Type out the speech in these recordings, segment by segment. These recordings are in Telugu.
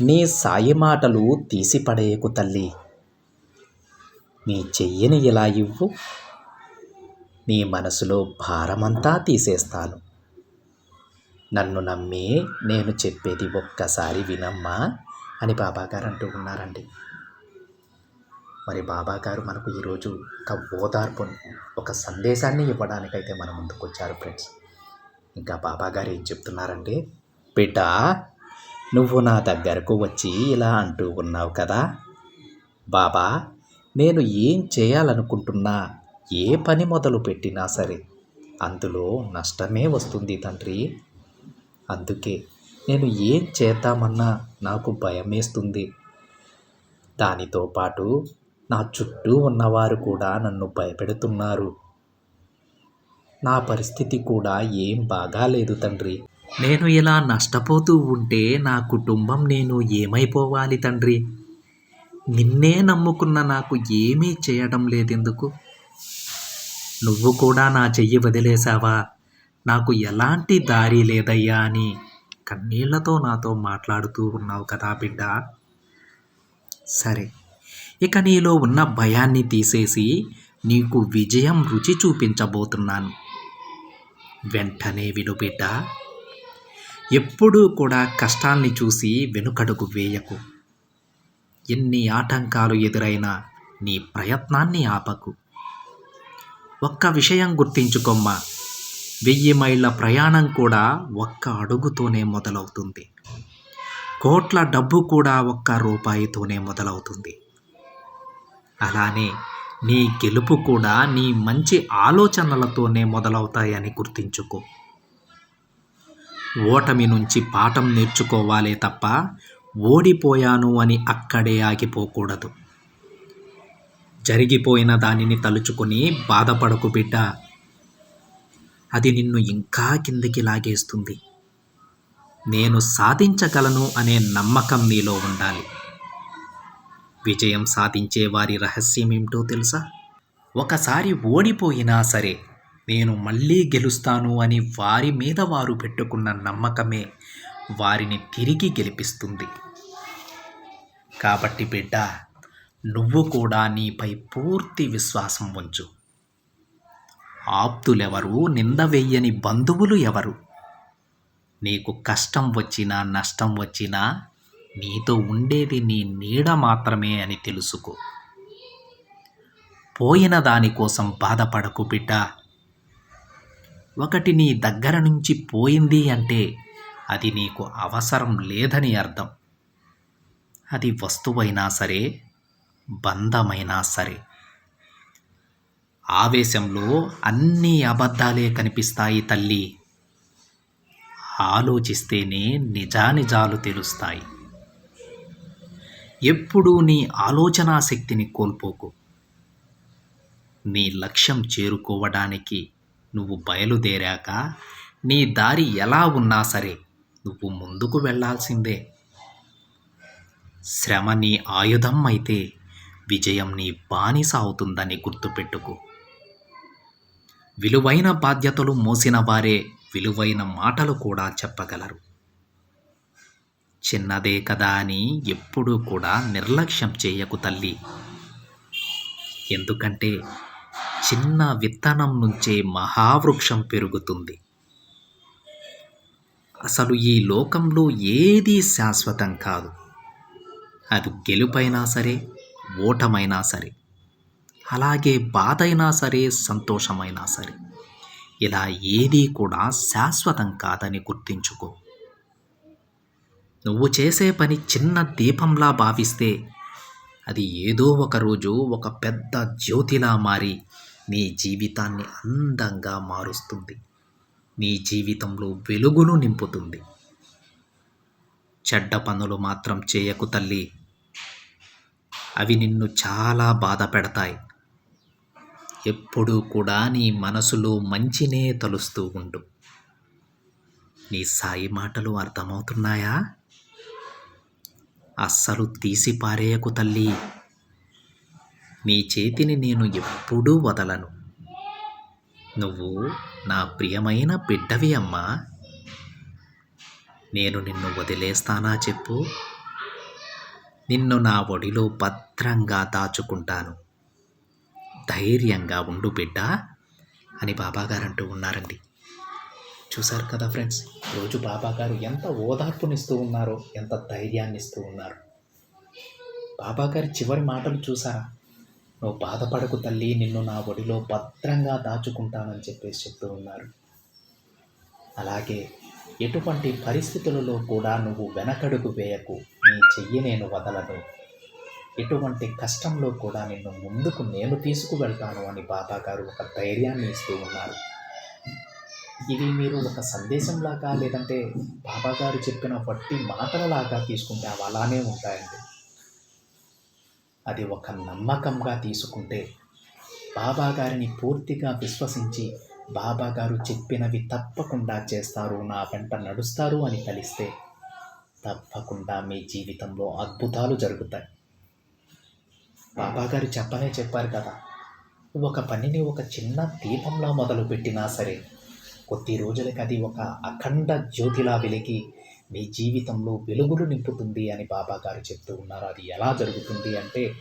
నీ సాయి మాటలు తీసిపడేయకు తల్లి. నీ చెయ్యని ఇలా ఇవ్వు. నీ మనసులో భారమంతా తీసేస్తాను. నన్ను నమ్మి నేను చెప్పేది ఒక్కసారి వినమ్మా అని బాబాగారు అంటూ ఉన్నారండి. మరి బాబాగారు మనకు ఈరోజు ఒక ఓదార్పును ఒక సందేశాన్ని ఇవ్వడానికైతే మన ముందుకు వచ్చారు ఫ్రెండ్స్. ఇంకా బాబాగారు ఏం చెప్తున్నారంటే బిడ్డ నువ్వు నా దగ్గరకు వచ్చి ఇలా అంటూ ఉన్నావు కదా? బాబా నేను ఏం చేయాలనుకుంటున్నా? ఏ పని మొదలు పెట్టినా సరే. అందులో నష్టమే వస్తుంది తండ్రి. అందుకే నేను ఏం చేద్దామన్నా నాకు భయమేస్తుంది. దానితో పాటు నా చుట్టూ ఉన్నవారు కూడా నన్ను భయపెడుతున్నారు. నా పరిస్థితి కూడా ఏం బాగాలేదు తండ్రి. నేను ఇలా నష్టపోతూ ఉంటే నా కుటుంబం నేను ఏమైపోవాలి తండ్రి? నిన్నే నమ్ముకున్న నాకు ఏమీ చేయడం లేదెందుకు? నువ్వు కూడా నా చెయ్యి వదిలేశావా? నాకు ఎలాంటి దారి లేదయ్యా అని కన్నీళ్ళతో నాతో మాట్లాడుతూ ఉన్నావు కదా బిడ్డ. సరే ఇక నీలో ఉన్న భయాన్ని తీసేసి నీకు విజయం రుచి చూపించబోతున్నాను. వెంటనే విను బిడ్డ. ఎప్పుడూ కూడా కష్టాల్ని చూసి వెనుకడుగు వేయకు. ఎన్ని ఆటంకాలు ఎదురైనా నీ ప్రయత్నాన్ని ఆపకు. ఒక్క విషయం గుర్తించుకోమ్మా. వెయ్యి మైళ్ళ ప్రయాణం కూడా ఒక్క అడుగుతోనే మొదలవుతుంది. కోట్ల డబ్బు కూడా ఒక్క రూపాయితోనే మొదలవుతుంది. అలానే నీ గెలుపు కూడా నీ మంచి ఆలోచనలతోనే మొదలవుతాయని గుర్తించుకో. ఓటమి నుంచి పాఠం నేర్చుకోవాలే తప్ప ఓడిపోయాను అని అక్కడే ఆగిపోకూడదు. జరిగిపోయిన దానిని తలుచుకొని బాధపడకు బిడ్డ. అది నిన్ను ఇంకా కిందికి లాగేస్తుంది. నేను సాధించగలను అనే నమ్మకం నీలో ఉండాలి. విజయం సాధించే వారి రహస్యం ఏమిటో తెలుసా? ఒకసారి ఓడిపోయినా సరే నేను మళ్ళీ గెలుస్తాను అని వారి మీద వారు పెట్టుకున్న నమ్మకమే వారిని తిరిగి గెలిపిస్తుంది. కాబట్టి బిడ్డ నువ్వు కూడా నీపై పూర్తి విశ్వాసం ఉంచు. ఆప్తులెవరు నింద వెయ్యని బంధువులు ఎవరు? నీకు కష్టం వచ్చినా నష్టం వచ్చినా నీతో ఉండేది నీ నీడ మాత్రమే అని తెలుసుకో. పోయిన దానికోసం బాధపడకు బిడ్డ. ఒకటి నీ దగ్గర నుంచి పోయింది అంటే అది నీకు అవసరం లేదని అర్థం. అది వస్తువైనా సరే బంధమైనా సరే. ఆవేశంలో అన్ని అబద్ధాలే కనిపిస్తాయి తల్లి. ఆలోచిస్తేనే నిజానిజాలు తెలుస్తాయి. ఎప్పుడూ నీ ఆలోచనా శక్తిని కోల్పోకు. నీ లక్ష్యం చేరుకోవడానికి నువ్వు బయలుదేరాక నీ దారి ఎలా ఉన్నా సరే నువ్వు ముందుకు వెళ్ళాల్సిందే. శ్రమ నీ ఆయుధం అయితే విజయం నీ బానిస అవుతుందని గుర్తుపెట్టుకు. విలువైన బాధ్యతలు మోసిన వారే విలువైన మాటలు కూడా చెప్పగలరు. చిన్నదే కదా అని ఎప్పుడూ కూడా నిర్లక్ష్యం చేయకు తల్లి. ఎందుకంటే చిన్న విత్తనం నుంచే మహావృక్షం పెరుగుతుంది. అసలు ఈ లోకంలో ఏదీ శాశ్వతం కాదు. అది గెలుపైనా సరే ఓటమైనా సరే అలాగే బాధ అయినా సరే సంతోషమైనా సరే ఇలా ఏదీ కూడా శాశ్వతం కాదని గుర్తించుకో. నువ్వు చేసే పని చిన్న దీపంలా భావిస్తే అది ఏదో ఒక రోజు ఒక పెద్ద జ్యోతిలా మారి నీ జీవితాన్ని అందంగా మారుస్తుంది. నీ జీవితంలో వెలుగును నింపుతుంది. చెడ్డ పనులు మాత్రం చేయకు తల్లి. అవి నిన్ను చాలా బాధ పెడతాయి. ఎప్పుడూ కూడా నీ మనసులో మంచినే తలుస్తూ ఉండు. నీ సాయి మాటలు అర్థమవుతున్నాయా? అస్సలు తీసి పారేయకు తల్లి. నీ చేతిని నేను ఎప్పుడూ వదలను. నువ్వు నా ప్రియమైన బిడ్డవి అమ్మా. నేను నిన్ను వదిలేస్తానా చెప్పు. నిన్ను నా ఒడిలో భద్రంగా దాచుకుంటాను. ధైర్యంగా ఉండు బిడ్డ అని బాబాగారు అంటూ ఉన్నారండి. చూశారు కదా ఫ్రెండ్స్ రోజు బాబాగారు ఎంత ఓదార్పునిస్తూ ఉన్నారో ఎంత ధైర్యాన్ని ఇస్తూ ఉన్నారు. బాబాగారి చివరి మాటలు చూసారా? నువ్వు బాధపడకు తల్లి నిన్ను నా ఒడిలో భద్రంగా దాచుకుంటానని చెప్పేసి చెప్తూ ఉన్నారు. అలాగే ఎటువంటి పరిస్థితులలో కూడా నువ్వు వెనకడుగు వేయకు నీ చెయ్యి నేను వదలను. ఎటువంటి కష్టంలో కూడా నిన్ను ముందుకు నేను తీసుకువెళ్తాను అని బాబాగారు ఒక ధైర్యాన్ని ఇస్తూ ఉన్నారు. ఇది మీరు ఒక సందేశంలాగా లేదంటే బాబాగారు చెప్పిన వట్టి మాటలలాగా తీసుకుంటే అవి అలానే ఉంటాయండి. అది ఒక నమ్మకంగా తీసుకుంటే బాబా గారిని పూర్తిగా విశ్వసించి బాబా గారు చెప్పినవి తప్పకుండా చేస్తారు నా వెంట నడుస్తారు అని కలిస్తే తప్పకుండా మీ జీవితంలో అద్భుతాలు జరుగుతాయి. బాబా గారు చెప్పనే చెప్పారు కదా ఒక పనిని ఒక చిన్న దీపంలా మొదలుపెట్టినా సరే కొద్ది రోజులకి అది ఒక అఖండ జ్యోతిలా వెలిగి మీ జీవితంలో వెలుగులు నింపుతుంది అని బాబా గారు చెప్తూ ఉన్నారు. అది ఎలా జరుగుతుంది అంటే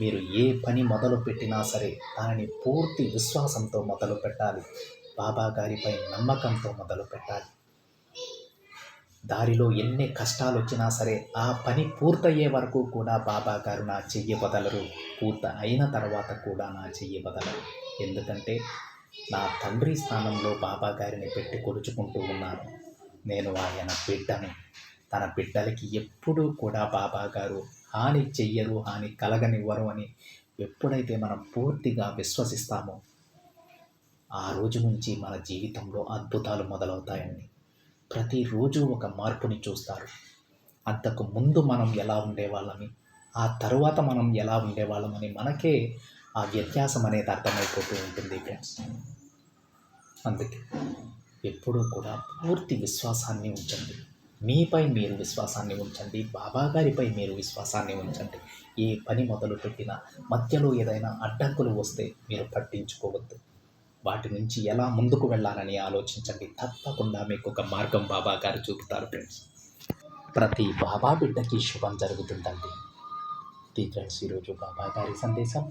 మీరు ఏ పని మొదలు పెట్టినా సరే దానిని పూర్తి విశ్వాసంతో మొదలు పెట్టాలి. బాబా గారిపై నమ్మకంతో మొదలు పెట్టాలి. దారిలో ఎన్ని కష్టాలు వచ్చినా సరే ఆ పని పూర్తయ్యే వరకు కూడా బాబా గారు నా చెయ్యి వదలరు. పూర్త అయిన తర్వాత కూడా నా చెయ్యి వదలరు. ఎందుకంటే నా తండ్రి స్థానంలో బాబా గారిని పెట్టి కొలుచుకుంటూ ఉన్నాను. నేను ఆయన బిడ్డను. తన బిడ్డలకి ఎప్పుడూ కూడా బాబా గారు హాని చెయ్యరు హాని కలగనివ్వరు అని ఎప్పుడైతే మనం పూర్తిగా విశ్వసిస్తామో ఆ రోజు నుంచి మన జీవితంలో అద్భుతాలు మొదలవుతాయండి. ప్రతిరోజు ఒక మార్పుని చూస్తారు. అంతకు ముందు మనం ఎలా ఉండేవాళ్ళని ఆ తరువాత మనం ఎలా ఉండేవాళ్ళమని మనకే ఆ వ్యత్యాసం అనేది అర్థమైపోతూ ఉంటుంది ఫ్రెండ్స్ అందుకే ఎప్పుడూ కూడా పూర్తి విశ్వాసాన్ని ఉంచండి. మీపై మీరు విశ్వాసాన్ని ఉంచండి. బాబా గారిపై మీరు విశ్వాసాన్ని ఉంచండి. ఏ పని మొదలు పెట్టినా మధ్యలో ఏదైనా అడ్డంకులు వస్తే మీరు పట్టించుకోవద్దు. వాటి నుంచి ఎలా ముందుకు వెళ్ళాలని ఆలోచించండి. తప్పకుండా మీకు ఒక మార్గం బాబా గారు చూపుతారు ఫ్రెండ్స్. ప్రతి బాబా బిడ్డకి శుభం జరుగుతుందండి. ఇది ఫ్రెండ్స్ ఈరోజు బాబా గారి సందేశం